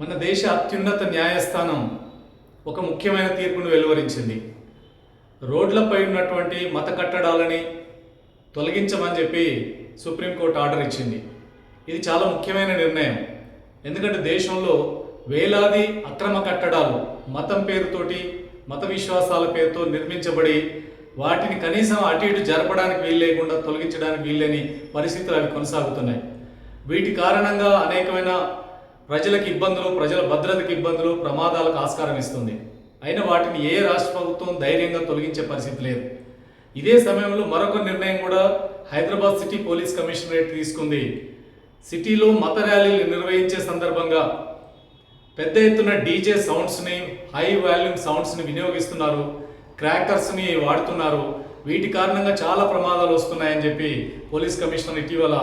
మన దేశ అత్యున్నత న్యాయస్థానం ఒక ముఖ్యమైన తీర్పును వెలువరించింది. రోడ్లపై ఉన్నటువంటి మత కట్టడాలని తొలగించమని చెప్పి సుప్రీంకోర్టు ఆర్డర్ ఇచ్చింది. ఇది చాలా ముఖ్యమైన నిర్ణయం. ఎందుకంటే దేశంలో వేలాది అక్రమ కట్టడాలు మతం పేరుతోటి మత విశ్వాసాల పేరుతో నిర్మించబడి వాటిని కనీసం అటు ఇటు జరపడానికి వీలు లేకుండా తొలగించడానికి వీల్లేని పరిస్థితులు అవి కొనసాగుతున్నాయి. వీటి కారణంగా అనేకమైన ప్రజలకు ఇబ్బందులు ప్రజల భద్రతకు ఇబ్బందులు ప్రమాదాలకు ఆస్కారం ఇస్తుంది. అయిన వాటిని ఏ రాష్ట్ర ప్రభుత్వం ధైర్యంగా తొలగించే పరిస్థితి లేదు. ఇదే సమయంలో మరొక నిర్ణయం కూడా హైదరాబాద్ సిటీ పోలీస్ కమిషనరేట్ తీసుకుంది. సిటీలో మత ర్యాలీలు నిర్వహించే సందర్భంగా పెద్ద ఎత్తున డీజే సౌండ్స్ని హై వాల్యూమ్ సౌండ్స్ని వినియోగిస్తున్నారు. క్రాకర్స్ని వాడుతున్నారు. వీటి కారణంగా చాలా ప్రమాదాలు వస్తున్నాయని చెప్పి పోలీస్ కమిషనర్ ఇటీవల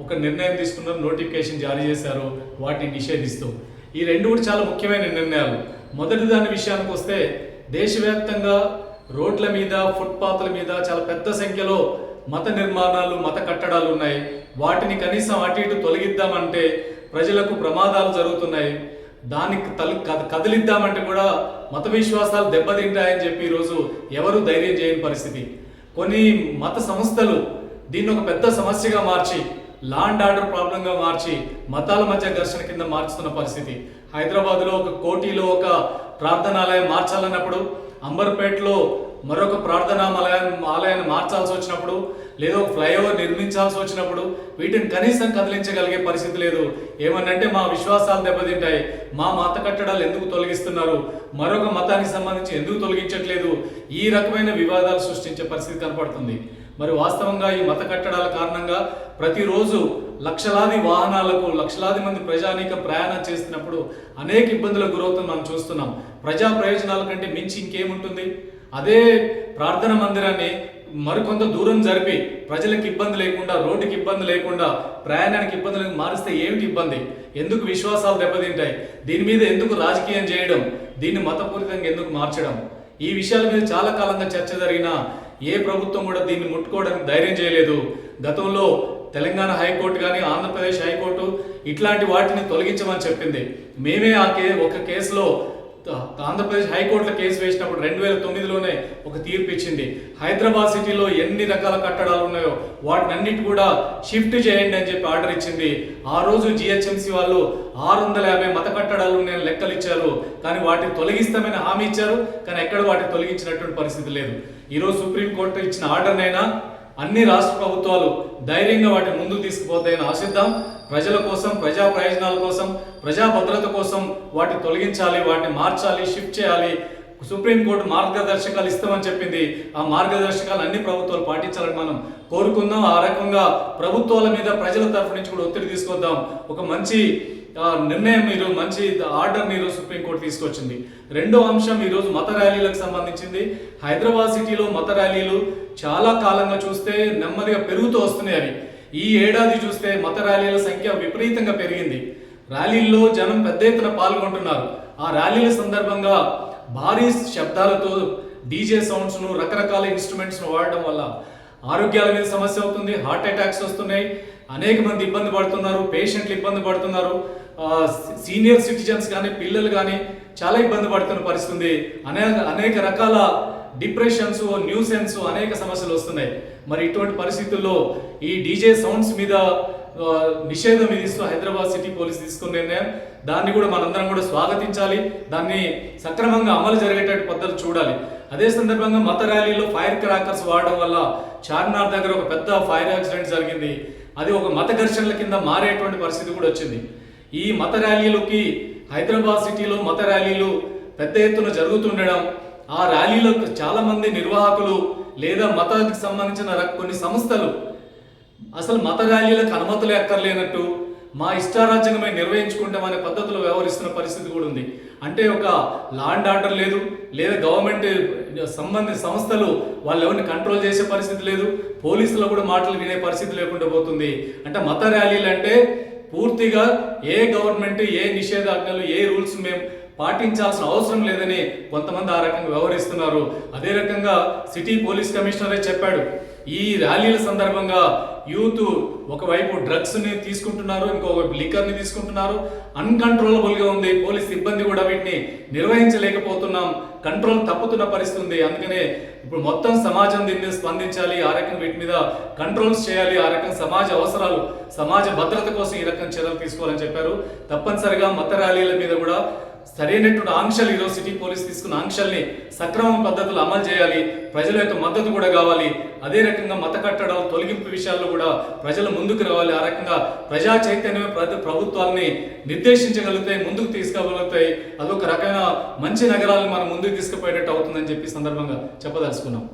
ఒక నిర్ణయం తీసుకున్నారు నోటిఫికేషన్ జారీ చేశారు వాటిని నిషేధిస్తూ. ఈ రెండు కూడా చాలా ముఖ్యమైన నిర్ణయాలు. మొదటి దాని విషయానికి వస్తే దేశవ్యాప్తంగా రోడ్ల మీద ఫుట్పాత్ల మీద చాలా పెద్ద సంఖ్యలో మత నిర్మాణాలు మత కట్టడాలు ఉన్నాయి. వాటిని కనీసం అటు ఇటు తొలగిద్దామంటే ప్రజలకు ప్రమాదాలు జరుగుతున్నాయి. దానికి తల్ కద- కదిలిద్దామంటే కూడా మత విశ్వాసాలు దెబ్బతింటాయని చెప్పి ఈరోజు ఎవరు ధైర్యం చేయని పరిస్థితి. కొన్ని మత సంస్థలు దీన్ని ఒక పెద్ద సమస్యగా మార్చి లా అండ్ ఆర్డర్ ప్రాబ్లంగా మార్చి మతాల మధ్య ఘర్షణ కింద మార్చుతున్న పరిస్థితి. హైదరాబాద్లో ఒక కోటిలో ఒక ప్రార్థనాలయం మార్చాలన్నప్పుడు అంబర్పేటలో మరొక ప్రార్థనాలయం ఆలయాన్ని మార్చాల్సి వచ్చినప్పుడు లేదా ఒక ఫ్లైఓవర్ నిర్మించాల్సి వచ్చినప్పుడు వీటిని కనీసం కదిలించగలిగే పరిస్థితి లేదు. ఏమనంటే మా విశ్వాసాలు దెబ్బతింటాయి. మా మత కట్టడాలు ఎందుకు తొలగిస్తున్నారు? మరొక మతానికి సంబంధించి ఎందుకు తొలగించట్లేదు? ఈ రకమైన వివాదాలు సృష్టించే పరిస్థితి కనపడుతుంది. మరి వాస్తవంగా ఈ మత కట్టడాల కారణంగా ప్రతిరోజు లక్షలాది వాహనాలకు లక్షలాది మంది ప్రజానీక ప్రయాణం చేస్తున్నప్పుడు అనేక ఇబ్బందులకు గురవుతుంది మనం చూస్తున్నాం. ప్రజా ప్రయోజనాల కంటే మించి ఇంకేముంటుంది? అదే ప్రార్థన మందిరాన్ని మరికొంత దూరం జరిపి ప్రజలకు ఇబ్బంది లేకుండా రోడ్డుకి ఇబ్బంది లేకుండా ప్రయాణానికి ఇబ్బంది మారిస్తే ఏమిటి ఇబ్బంది? ఎందుకు విశ్వాసాలు దెబ్బతింటాయి? దీని మీద ఎందుకు రాజకీయం చేయడం? దీన్ని మతపూరితంగా ఎందుకు మార్చడం? ఈ విషయాల మీద చాలా కాలంగా చర్చ జరిగినా ఏ ప్రభుత్వం కూడా దీన్ని ముట్టుకోవడానికి ధైర్యం చేయలేదు. గతంలో తెలంగాణ హైకోర్టు కానీ ఆంధ్రప్రదేశ్ హైకోర్టు ఇట్లాంటి వాటిని తొలగించమని చెప్పింది. మేమే ఆ కే ఒక కేసులో ఆంధ్రప్రదేశ్ హైకోర్టులో కేసు వేసినప్పుడు రెండు వేల తొమ్మిదిలోనే ఒక తీర్పు ఇచ్చింది. హైదరాబాద్ సిటీలో ఎన్ని రకాల కట్టడాలు ఉన్నాయో వాటిని అన్నిటి కూడా షిఫ్ట్ చేయండి అని చెప్పి ఆర్డర్ ఇచ్చింది. ఆ రోజు జిహెచ్ఎంసీ వాళ్ళు ఆరు వందల యాభై మత కట్టడాలు నేను లెక్కలు ఇచ్చారు. కానీ వాటిని తొలగిస్తామని హామీ ఇచ్చారు. కానీ ఎక్కడ వాటిని తొలగించినటువంటి పరిస్థితి లేదు. ఈరోజు సుప్రీంకోర్టు ఇచ్చిన ఆర్డర్నైనా అన్ని రాష్ట్ర ప్రభుత్వాలు ధైర్యంగా వాటిని ముందుకు తీసుకుపోతాయని ఆశిద్దాం. ప్రజల కోసం ప్రజా ప్రయోజనాల కోసం ప్రజా భద్రత కోసం వాటిని తొలగించాలి వాటిని మార్చాలి షిఫ్ట్ చేయాలి. సుప్రీంకోర్టు మార్గదర్శకాలు ఇస్తామని చెప్పింది. ఆ మార్గదర్శకాలు అన్ని ప్రభుత్వాలు పాటించాలని మనం కోరుకుందాం. ఆ రకంగా ప్రభుత్వాల మీద ప్రజల తరఫు నుంచి కూడా ఒత్తిడి తీసుకొద్దాం. ఒక మంచి నిర్ణయం మీరు మంచి ఆర్డర్ మీరు సుప్రీంకోర్టు తీసుకొచ్చింది. రెండో అంశం ఈరోజు మత ర్యాలీలకు సంబంధించింది. హైదరాబాద్ సిటీలో మత ర్యాలీలు చాలా కాలంగా చూస్తే నెమ్మదిగా పెరుగుతూ వస్తున్నాయి అవి. ఈ ఏడాది చూస్తే మత ర్యాలీల సంఖ్య విపరీతంగా పెరిగింది. ర్యాలీల్లో జనం పెద్ద ఎత్తున పాల్గొంటున్నారు. ఆ ర్యాలీల సందర్భంగా భారీ శబ్దాలతో డీజే సౌండ్స్ను రకరకాల ఇన్స్ట్రుమెంట్స్ను వాడడం వల్ల ఆరోగ్యాల మీద సమస్య అవుతుంది హార్ట్ అటాక్స్ వస్తున్నాయి. అనేక మంది ఇబ్బంది పడుతున్నారు పేషెంట్లు ఇబ్బంది పడుతున్నారు. సీనియర్ సిటిజన్స్ కానీ పిల్లలు కానీ చాలా ఇబ్బంది పడుతున్న పరిస్థితి ఉంది అనేక అనేక రకాల డిప్రెషన్స్ న్యూసెన్స్ అనేక సమస్యలు వస్తున్నాయి. మరి ఇటువంటి పరిస్థితుల్లో ఈ డీజే సౌండ్స్ మీద నిషేధం విధిస్తూ హైదరాబాద్ సిటీ పోలీస్ తీసుకున్న నిర్ణయం. దాన్ని కూడా మనందరం కూడా స్వాగతించాలి. దాన్ని సక్రమంగా అమలు జరిగేటట్టు పద్ధతి చూడాలి. అదే సందర్భంగా మత ర్యాలీలో ఫైర్ క్రాకర్స్ వాడడం వల్ల చార్మినార్ దగ్గర ఒక పెద్ద ఫైర్ యాక్సిడెంట్ జరిగింది. అది ఒక మత ఘర్షణల కింద మారేటువంటి పరిస్థితి కూడా వచ్చింది. ఈ మత ర్యాలీలోకి హైదరాబాద్ సిటీలో మత ర్యాలీలు పెద్ద ఎత్తున జరుగుతుండడం ఆ ర్యాలీలో చాలా మంది నిర్వాహకులు లేదా మతానికి సంబంధించిన కొన్ని సంస్థలు. అసలు మత ర్యాలీలకు అనుమతులు ఎక్కర్లేనట్టు మా ఇష్టారాజ్యంగా నిర్వహించుకుంటామనే పద్ధతిలో వ్యవహరిస్తున్న పరిస్థితి కూడా ఉంది. అంటే ఒక లాండ్ ఆర్డర్ లేదు లేదా గవర్నమెంట్ సంబంధిత సంస్థలు వాళ్ళు ఎవరిని కంట్రోల్ చేసే పరిస్థితి లేదు పోలీసులు కూడా మాటలు వినే పరిస్థితి లేకుండా పోతుంది. అంటే మత ర్యాలీలు అంటే పూర్తిగా ఏ గవర్నమెంట్ ఏ నిషేధాజ్ఞలు ఏ రూల్స్ మేము పాటించాల్సిన అవసరం లేదని కొంతమంది ఆ రకంగా వ్యవహరిస్తున్నారు. అదే రకంగా సిటీ పోలీస్ కమిషనరే చెప్పాడు. ఈ ర్యాలీల సందర్భంగా యూత్ ఒకవైపు డ్రగ్స్ని తీసుకుంటున్నారు ఇంకోవైపు లిక్కర్ని తీసుకుంటున్నారు. అన్కంట్రోలబుల్గా ఉంది. పోలీస్ సిబ్బంది కూడా వీటిని నిర్వహించలేకపోతున్నాం. కంట్రోల్ తప్పుతున్న పరిస్థితి ఉంది అందుకనే ఇప్పుడు మొత్తం సమాజం దీని మీద స్పందించాలి. ఆ రకం వీటి మీద కంట్రోల్స్ చేయాలి. ఆ రకం సమాజ అవసరాలు సమాజ భద్రత కోసం ఈ రకం చర్యలు తీసుకోవాలని చెప్పారు. తప్పనిసరిగా మత ర్యాలీల మీద కూడా సరైనటువంటి ఆంక్షలు ఈరోజు సిటీ పోలీస్ తీసుకున్న ఆంక్షల్ని సక్రమ పద్ధతులు అమలు చేయాలి. ప్రజల యొక్క మద్దతు కూడా కావాలి. అదే రకంగా మత కట్టడాలు తొలగింపు విషయాల్లో కూడా ప్రజలు ముందుకు రావాలి. ఆ రకంగా ప్రజా చైతన్యమే ప్ర- ప్రభుత్వాన్ని నిర్దేశించగలుగుతాయి ముందుకు తీసుకోగలుగుతాయి అదొక రకమైన మంచి నగరాలను మనం ముందుకు తీసుకుపోయేటట్టు అవుతుందని చెప్పి సందర్భంగా చెప్పదలుచుకున్నాం.